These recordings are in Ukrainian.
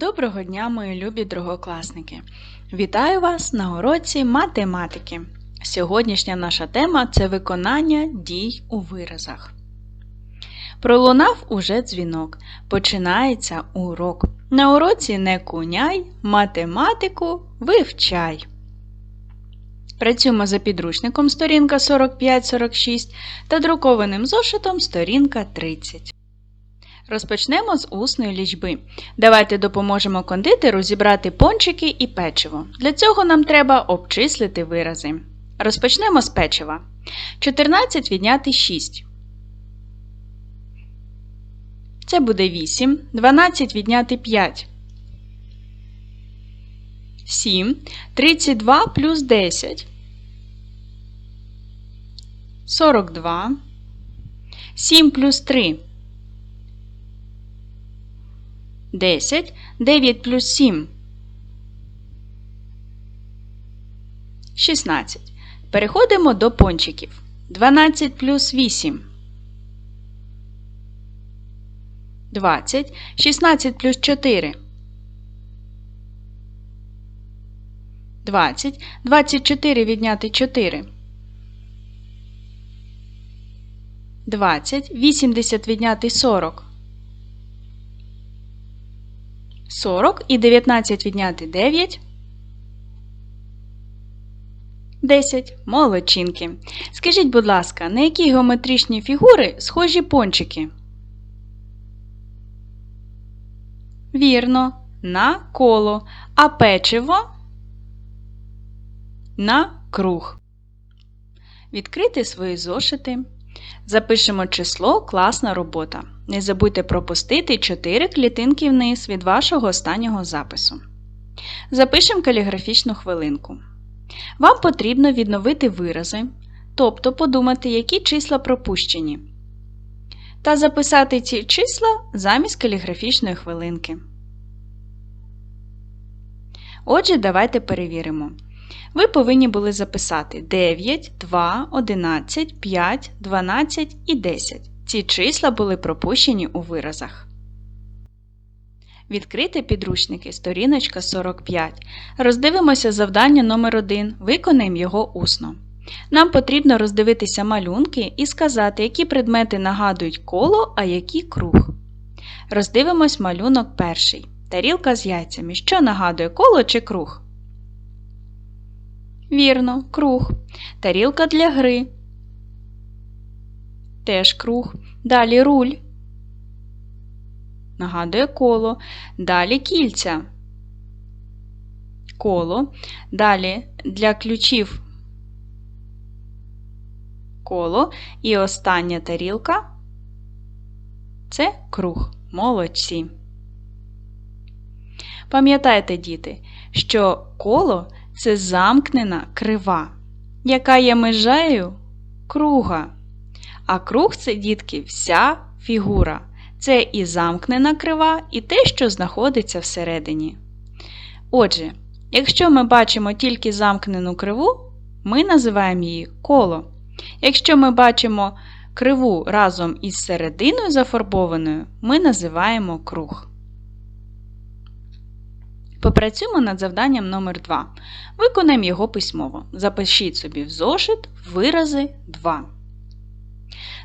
Доброго дня, мої любі другокласники! Вітаю вас на уроці математики. Сьогоднішня наша тема це виконання дій у виразах. Пролунав уже дзвінок. Починається урок. На уроці не куняй, математику вивчай. Працюємо за підручником сторінка 45-46 та друкованим зошитом сторінка 30. Розпочнемо з усної лічби. Давайте допоможемо кондитеру зібрати пончики і печиво. Для цього нам треба обчислити вирази. Розпочнемо з печива. 14 відняти 6. Це буде 8. 12 відняти 5. 7. 32 плюс 10. 42. 7 плюс 3. 10, 9 плюс 7. 16. Переходимо до пончиків. 12 плюс 8. 20. 16 плюс 4. 20. 24 відняти 4. 20. 80 відняти 40. 40 і 19 відняти 9. 10. Молодчинки. Скажіть, будь ласка, на які геометричні фігури схожі пончики? Вірно, на коло, а печиво на круг. Відкрити свої зошити. Запишемо число класна робота. Не забудьте пропустити 4 клітинки вниз від вашого останнього запису. Запишемо каліграфічну хвилинку. Вам потрібно відновити вирази, тобто подумати, які числа пропущені. Та записати ці числа замість каліграфічної хвилинки. Отже, давайте перевіримо. Ви повинні були записати 9, 2, 11, 5, 12 і 10. Ці числа були пропущені у виразах. Відкрити підручники сторіночка 45. Роздивимося завдання номер 1 Виконаємо його усно. Нам потрібно роздивитися малюнки і сказати, які предмети нагадують коло, а які круг. Роздивимось малюнок перший. Тарілка з яйцями. Що нагадує коло чи круг? Вірно, круг. Тарілка для гри. Теж круг. Далі руль. Нагадує коло. Далі кільця. Коло. Далі для ключів коло. І остання тарілка це круг. Молодці. Пам'ятайте, діти, що коло це замкнена крива, яка є межею круга. А круг це, дітки, вся фігура. Це і замкнена крива, і те, що знаходиться всередині. Отже, якщо ми бачимо тільки замкнену криву, ми називаємо її коло. Якщо ми бачимо криву разом із серединою зафарбованою, ми називаємо круг. Попрацюємо над завданням номер 2 Виконаємо його письмово. Запишіть собі в зошит вирази 2.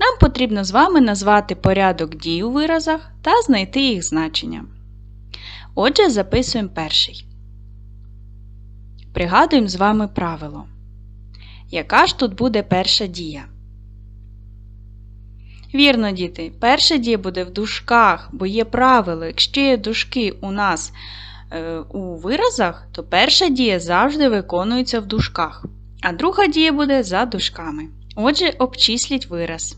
Нам потрібно з вами назвати порядок дій у виразах та знайти їх значення. Отже, записуємо перший. Пригадуємо з вами правило. Яка ж тут буде перша дія? Вірно, діти, перша дія буде в дужках, бо є правило, якщо є дужки у нас у виразах, то перша дія завжди виконується в дужках, а друга дія буде за дужками. Отже, обчисліть вираз.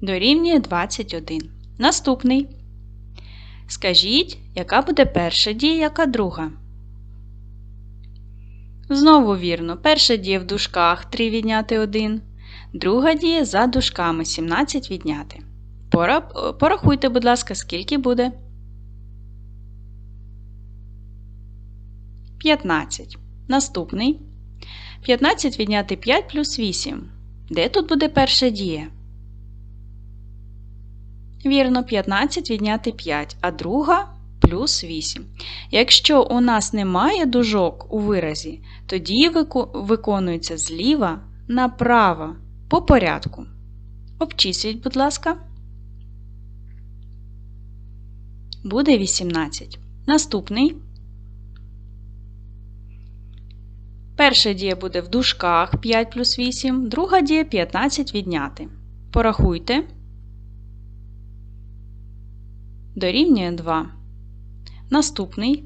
Дорівнює 21. Наступний. Скажіть, яка буде перша дія, яка друга? Знову вірно. Перша дія в дужках 3 відняти 1. Друга дія за дужками 17 відняти. Порахуйте, будь ласка, скільки буде. 15. Наступний. 15 відняти 5 плюс 8. Де тут буде перша дія? Вірно, 15 відняти 5, а друга плюс 8. Якщо у нас немає дужок у виразі, тоді виконується зліва направо по порядку. Обчисліть, будь ласка. Буде 18. Наступний. Перша дія буде в дужках 5 плюс 8, друга дія 15 відняти. Порахуйте. Дорівнює 2. Наступний.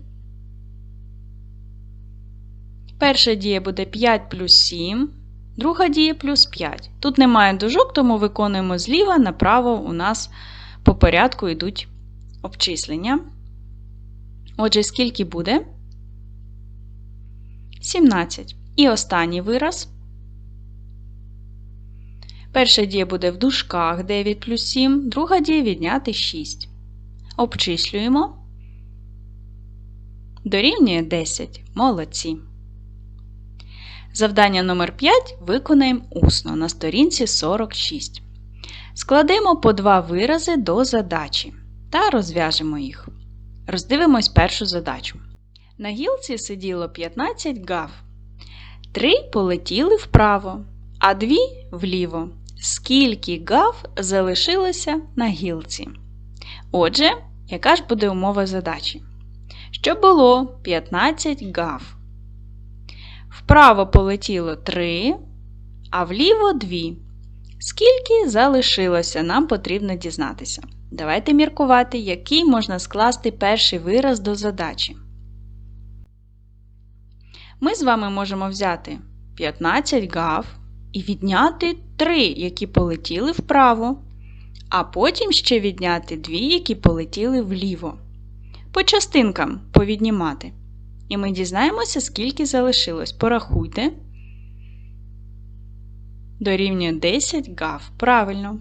Перша дія буде 5 плюс 7, друга дія плюс 5. Тут немає дужок, тому виконуємо зліва направо у нас по порядку йдуть обчислення. Отже, скільки буде? 17. І останній вираз. Перша дія буде в дужках 9 плюс 7, друга дія відняти 6. Обчислюємо. Дорівнює 10. Молодці. Завдання номер 5 виконаємо усно на сторінці 46. Складемо по два вирази до задачі та розв'яжемо їх. Роздивимось першу задачу. На гілці сиділо 15 гав. Три полетіли вправо, а дві вліво. Скільки гав залишилося на гілці? Отже, яка ж буде умова задачі? Що було 15 гав. Вправо полетіло 3, а вліво 2. Скільки залишилося, нам потрібно дізнатися. Давайте міркувати, який можна скласти перший вираз до задачі. Ми з вами можемо взяти 15 гав і відняти 3, які полетіли вправо, а потім ще відняти 2, які полетіли вліво. По частинкам повіднімати. І ми дізнаємося, скільки залишилось. Порахуйте. Дорівнює 10 гав. Правильно.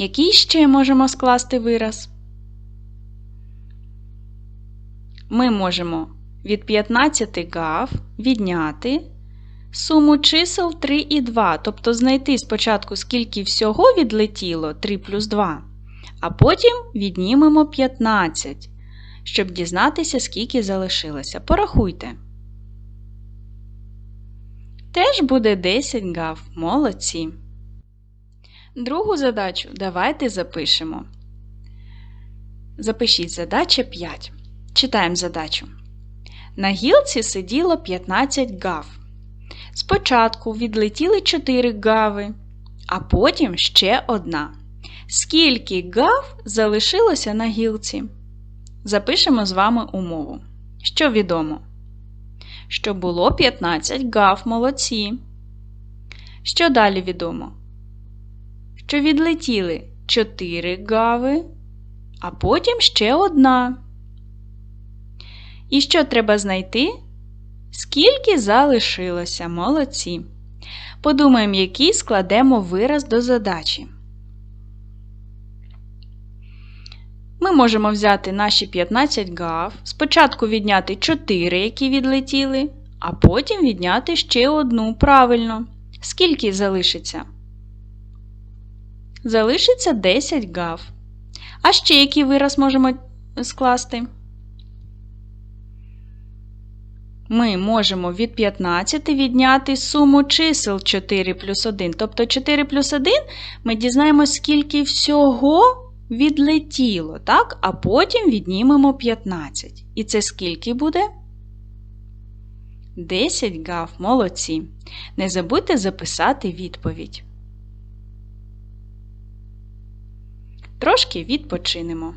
Який ще можемо скласти вираз? Ми можемо від 15 гав відняти суму чисел 3 і 2, тобто знайти спочатку, скільки всього відлетіло 3 плюс 2, а потім віднімемо 15, щоб дізнатися, скільки залишилося. Порахуйте. Теж буде 10 гав. Молодці. Другу задачу давайте запишемо. Запишіть задача 5. Читаємо задачу. На гілці сиділо 15 гав. Спочатку відлетіли 4 гави, а потім ще одна. Скільки гав залишилося на гілці? Запишемо з вами умову. Що відомо? Що було 15 гав молодці. Що далі відомо? Що відлетіли 4 гави, а потім ще одна. І що треба знайти? Скільки залишилося молодці. Подумаємо, який складемо вираз до задачі. Ми можемо взяти наші 15 гав, спочатку відняти 4, які відлетіли, а потім відняти ще одну правильно. Скільки залишиться? Залишиться 10 гав. А ще який вираз можемо скласти? Ми можемо від 15 відняти суму чисел 4 плюс 1. Тобто 4 плюс 1 ми дізнаємося, скільки всього відлетіло, так? а потім віднімемо 15. І це скільки буде? 10 гав. Молодці. Не забудьте записати відповідь. Трошки відпочинемо.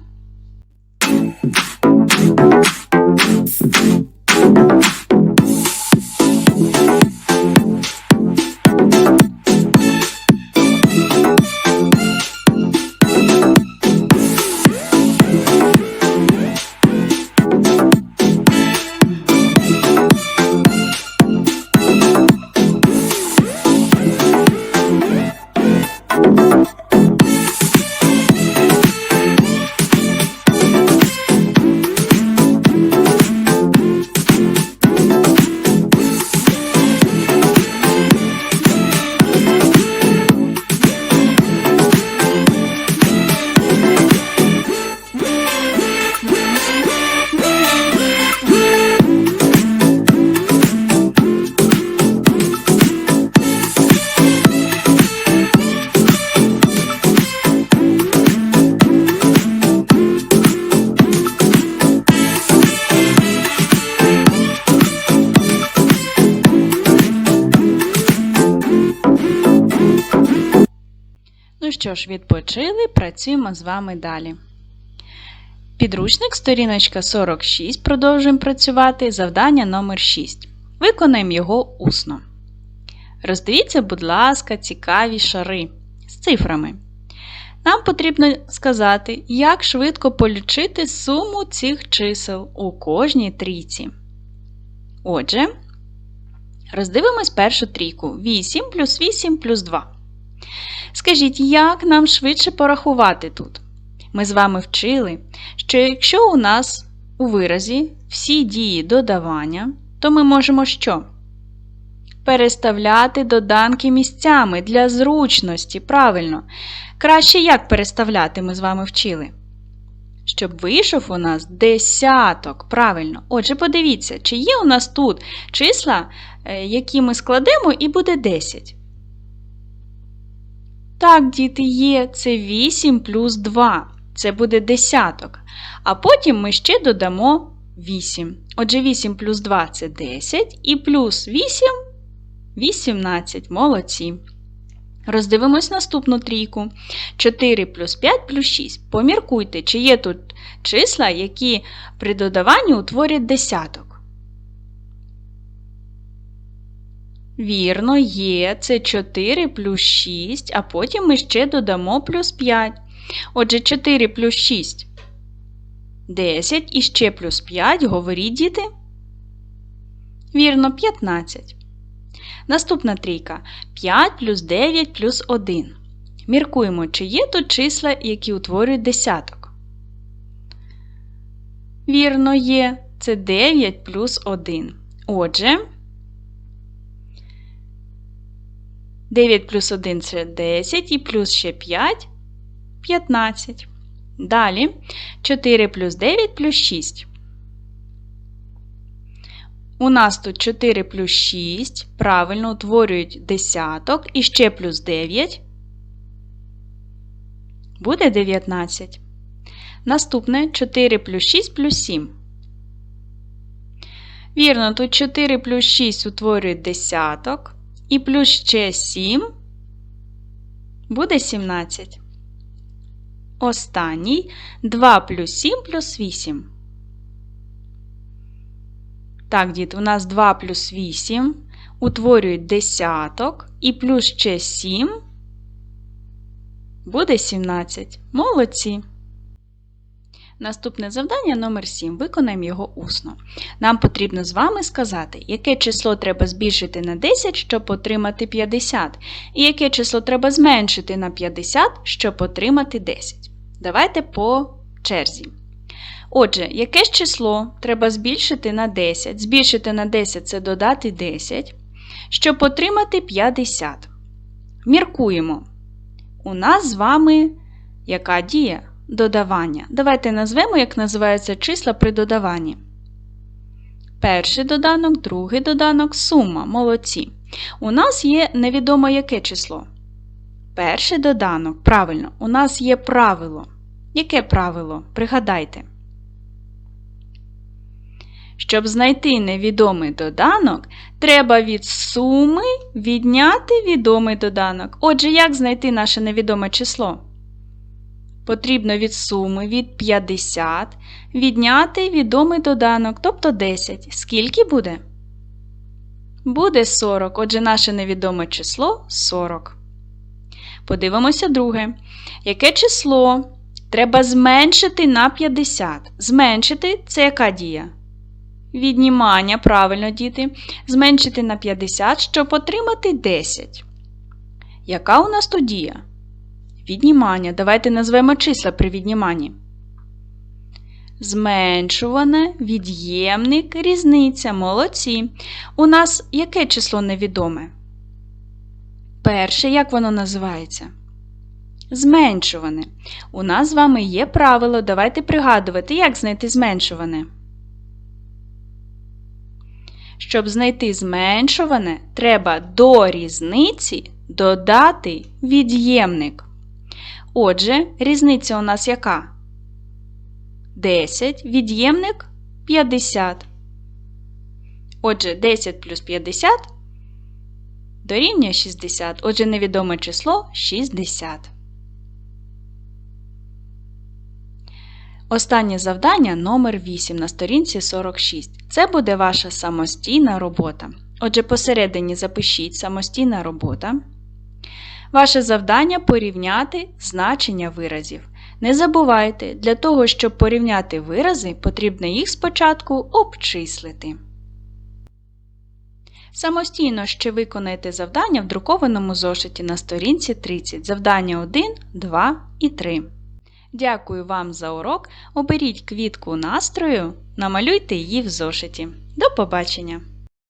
Що ж, відпочили, працюємо з вами далі. Підручник, сторіночка 46. Продовжуємо працювати. Завдання номер 6. Виконаємо його усно. Роздивіться, будь ласка, цікаві шари з цифрами. Нам потрібно сказати, як швидко полічити суму цих чисел у кожній трійці. Отже, роздивимось першу трійку. 8 плюс 8 плюс 2. Скажіть, як нам швидше порахувати тут? Ми з вами вчили, що якщо у нас у виразі всі дії додавання, то ми можемо що? Переставляти доданки місцями для зручності, правильно. Краще як переставляти ми з вами вчили? Щоб вийшов у нас десяток, правильно. Отже, подивіться, чи є у нас тут числа, е, які ми складемо, і буде 10. Так, діти, є, це 8 плюс 2. Це буде десяток. А потім ми ще додамо 8. Отже, 8 плюс 2 це 10, і плюс 8 18. Молодці. Роздивимось наступну трійку. 4 плюс 5 плюс 6. Поміркуйте, чи є тут числа, які при додаванні утворять десяток. Вірно, є. Це 4 плюс 6, а потім ми ще додамо плюс 5. Отже, 4 плюс 6 10 і ще плюс 5. Говоріть, діти. Вірно, 15. Наступна трійка 5 плюс 9 плюс 1. Міркуємо, чи є тут числа, які утворюють десяток. Вірно, є. Це 9 плюс 1. Отже, 9 плюс 1 це 10 і плюс ще 5 15. Далі 4 плюс 9 плюс 6. У нас тут 4 плюс 6, правильно утворюють десяток і ще плюс 9. Буде 19. Наступне 4 плюс 6 плюс 7. Вірно, тут 4 плюс 6 утворюють десяток. І плюс ще 7 буде 17. Останній 2 плюс 7 плюс 8. Так, діти, у нас 2 плюс 8 утворюють десяток і плюс ще 7 буде 17. Молодці. Наступне завдання номер 7. Виконаємо його усно. Нам потрібно з вами сказати, яке число треба збільшити на 10, щоб отримати 50, і яке число треба зменшити на 50, щоб отримати 10. Давайте по черзі. Отже, яке ж число треба збільшити на 10? Збільшити на 10 це додати 10, щоб отримати 50. Міркуємо. У нас з вами яка дія? Додавання. Давайте назвемо, як називаються числа при додаванні. Перший доданок, другий доданок, сума. Молодці. У нас є невідомо яке число. Перший доданок. Правильно, у нас є правило. Яке правило? Пригадайте. Щоб знайти невідомий доданок, треба від суми відняти відомий доданок. Отже, як знайти наше невідоме число? Потрібно від суми від 50 відняти відомий доданок, тобто 10. Скільки буде? Буде 40. Отже, наше невідоме число 40. Подивимося друге. Яке число треба зменшити на 50? Зменшити це яка дія? Віднімання, правильно, діти. Зменшити на 50, щоб отримати 10. Яка у нас тут дія? Віднімання. Давайте назвемо числа при відніманні. Зменшуване, від'ємник, різниця. Молодці. У нас яке число невідоме? Перше, як воно називається? Зменшуване. У нас з вами є правило. Давайте пригадувати, як знайти зменшуване. Щоб знайти зменшуване, треба до різниці додати від'ємник. Отже, різниця у нас яка? 10 від'ємник 50. Отже, 10 плюс 50 дорівнює 60. Отже, невідоме число 60. Останнє завдання номер 8 на сторінці 46. Це буде ваша самостійна робота. Отже, посередині запишіть самостійна робота. Ваше завдання порівняти значення виразів. Не забувайте, для того, щоб порівняти вирази, потрібно їх спочатку обчислити. Самостійно ще виконайте завдання в друкованому зошиті на сторінці 30. Завдання 1, 2 і 3. Дякую вам за урок. Оберіть квітку настрою, намалюйте її в зошиті. До побачення!